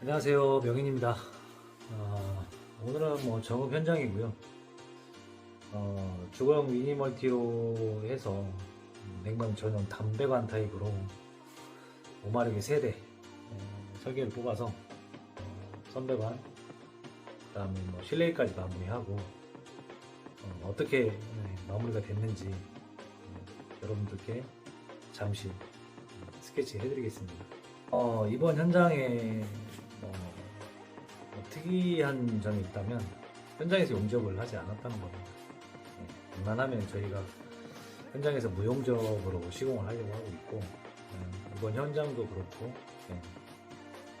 안녕하세요. 명인입니다. 어, 오늘은 뭐 정읍 현장이고요. 어, 주거용 미니멀티로 해서 냉방 전용 담배관 타입으로 5마력의 세대 어, 설계를 뽑아서 어, 선배관 그 다음에 뭐 실내까지 마무리하고 어, 떻게 마무리가 됐는지 어, 여러분들께 잠시 스케치 해드리겠습니다. 어, 이번 현장에 특이한 점이 있다면 현장에서 용접을 하지 않았다는 겁니다. 예, 웬만하면 저희가 현장에서 무용접으로 시공을 하려고 하고 있고 음, 이번 현장도 그렇고 예,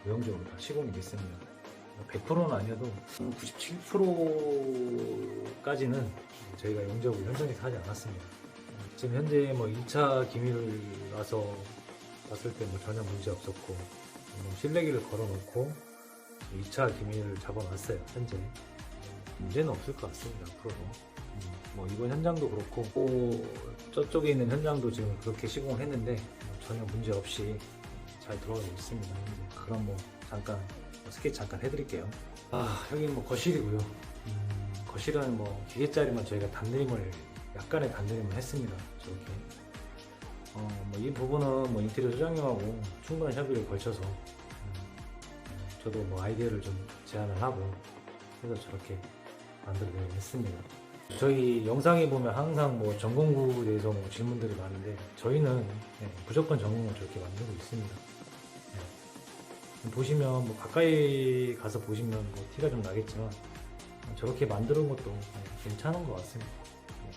무용접으로 다 시공이 됐습니다. 100%는 아니어도 97%까지는 저희가 용접을 현장에서 하지 않았습니다. 지금 현재 뭐 1차 기밀을 와서 봤을 때 뭐 전혀 문제 없었고 뭐 실내기를 걸어놓고 2차 기밀을 잡아놨어요 현재. 문제는 없을 것 같습니다 앞으로도. 음, 뭐 이번 현장도 그렇고 또 저쪽에 있는 현장도 지금 그렇게 시공을 했는데 뭐 전혀 문제 없이 잘 들어가고 있습니다 현재. 그럼 뭐 잠깐 뭐 스케치 잠깐 해드릴게요. 아 여기 뭐 거실이고요. 음, 거실은 뭐 기계짜리만 저희가 단내림을 약간의 단내림을 했습니다 저렇게. 어, 뭐 이 부분은 뭐 인테리어 소장님하고 충분한 협의를 걸쳐서 음, 저도 뭐 아이디어를 좀 제안을 하고 해서 저렇게 만들게 했습니다. 저희 영상에 보면 항상 뭐 전공구에 대해서 뭐 질문들이 많은데 저희는 네, 무조건 전공을 저렇게 만들고 있습니다. 네. 보시면 뭐 가까이 가서 보시면 뭐 티가 좀 나겠지만 저렇게 만드는 것도 네, 괜찮은 것 같습니다. 네.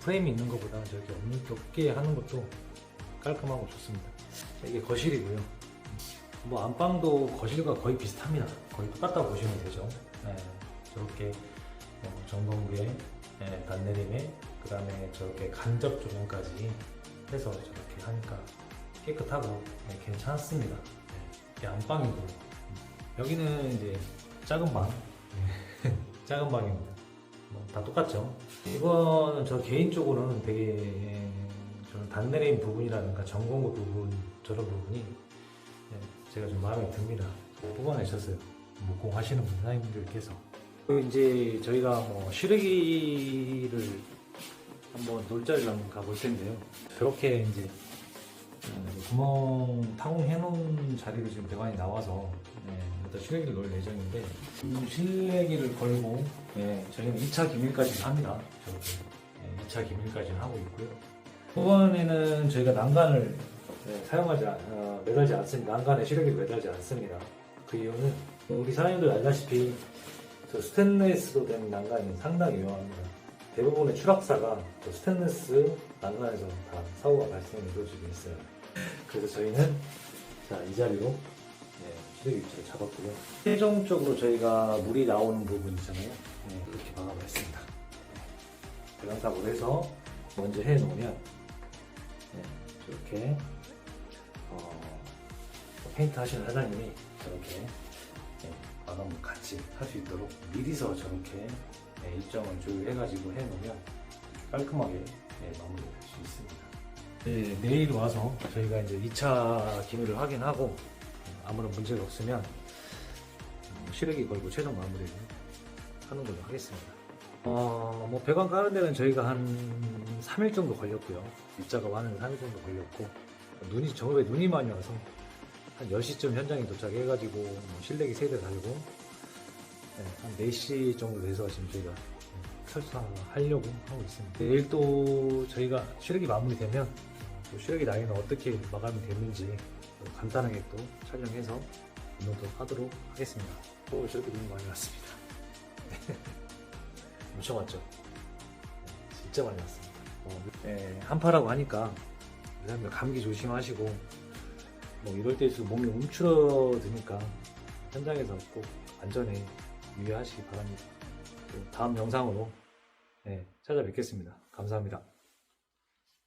프레임이 있는 것보다 저렇게 없게 하는 것도 깔끔하고 좋습니다. 자, 이게 거실이고요. 뭐 안방도 거실과 거의 비슷합니다. 거의 똑같다고 보시면 되죠. 네, 저렇게 어, 전동부에 네, 단내림에 그 다음에 저렇게 간접 조명까지 해서 저렇게 하니까 깨끗하고 네, 괜찮습니다. 네, 안방이고 여기는 이제 작은 방, 네, 작은 방입니다. 뭐 다 똑같죠. 이거는 저 개인적으로는 되게 저는 단내림 부분이라든가 전공부 부분 저런 부분이 네, 제가 좀 마음에 듭니다. 뽑아내 셨어요. 목공하시는 분사님들께서 그리고 이제 저희가 뭐 실외기를 한번 놀자리를 한번 가볼 텐데요. 그렇게 이제 음, 구멍 타공해 놓은 자리로 지금 배관이 나와서 네, 일단 실외기를 넣을 예정인데 이 실외기를 걸고 네, 저희는 2차 기밀까지 합니다. 저렇게 네, 2차 기밀까지 하고 있고요. 후반에는 저희가 난간을 네, 사용하지 않, 어, 매달지 않습니다. 난간에 실외기를 매달지 않습니다. 그 이유는 우리 사장님들 알다시피 저 스테인레스로 된 난간이 상당히 위험합니다. 대부분의 추락사가 저 스테인레스 난간에서 다 사고가 발생이 이루어지고 있어요. 그래서 저희는 자, 이 자리로 네, 실외기 위치를 잡았고요. 최종적으로 저희가 물이 나오는 부분 있잖아요. 네, 이렇게 막아봤습니다. 배관사고로 해서 먼저 해놓으면 네, 저렇게 어, 페인트 하시는 사장님이 저렇게 네, 마감을 같이 할 수 있도록 미리서 저렇게 네, 일정을 조율해가지고 해놓으면 깔끔하게 네, 마무리될 수 있습니다. 네, 내일 와서 저희가 이제 2차 기밀을 확인하고 아무런 문제가 없으면 음, 실외기 걸고 최종 마무리를 하는 걸로 하겠습니다. 어, 뭐 배관 까는 데는 저희가 한 3일 정도 걸렸고요. 입자가 많은 3일 정도 걸렸고 눈이 정읍에 눈이 많이 와서 한 10시쯤 현장에 도착해가지고 뭐 실내기 세대 달고 네, 한 4시 정도 돼서 지금 저희가 설사하려고 하고 있습니다. 내일 또 저희가 실외기 마무리되면 어, 또 실외기 라인은 어떻게 마감이 됐는지 또 간단하게 또 촬영해서 업로드 하도록 하겠습니다. 또 저렇게 눈이 많이 왔습니다. 엄청 왔죠? 네, 진짜 많이 왔습니다. 어, 예, 한파라고 하니까 사람들 감기 조심하시고 뭐 이럴 때일수록 몸이 움츠러드니까 현장에서 꼭 안전에 유의하시기 바랍니다. 또 다음 영상으로 예, 찾아뵙겠습니다. 감사합니다.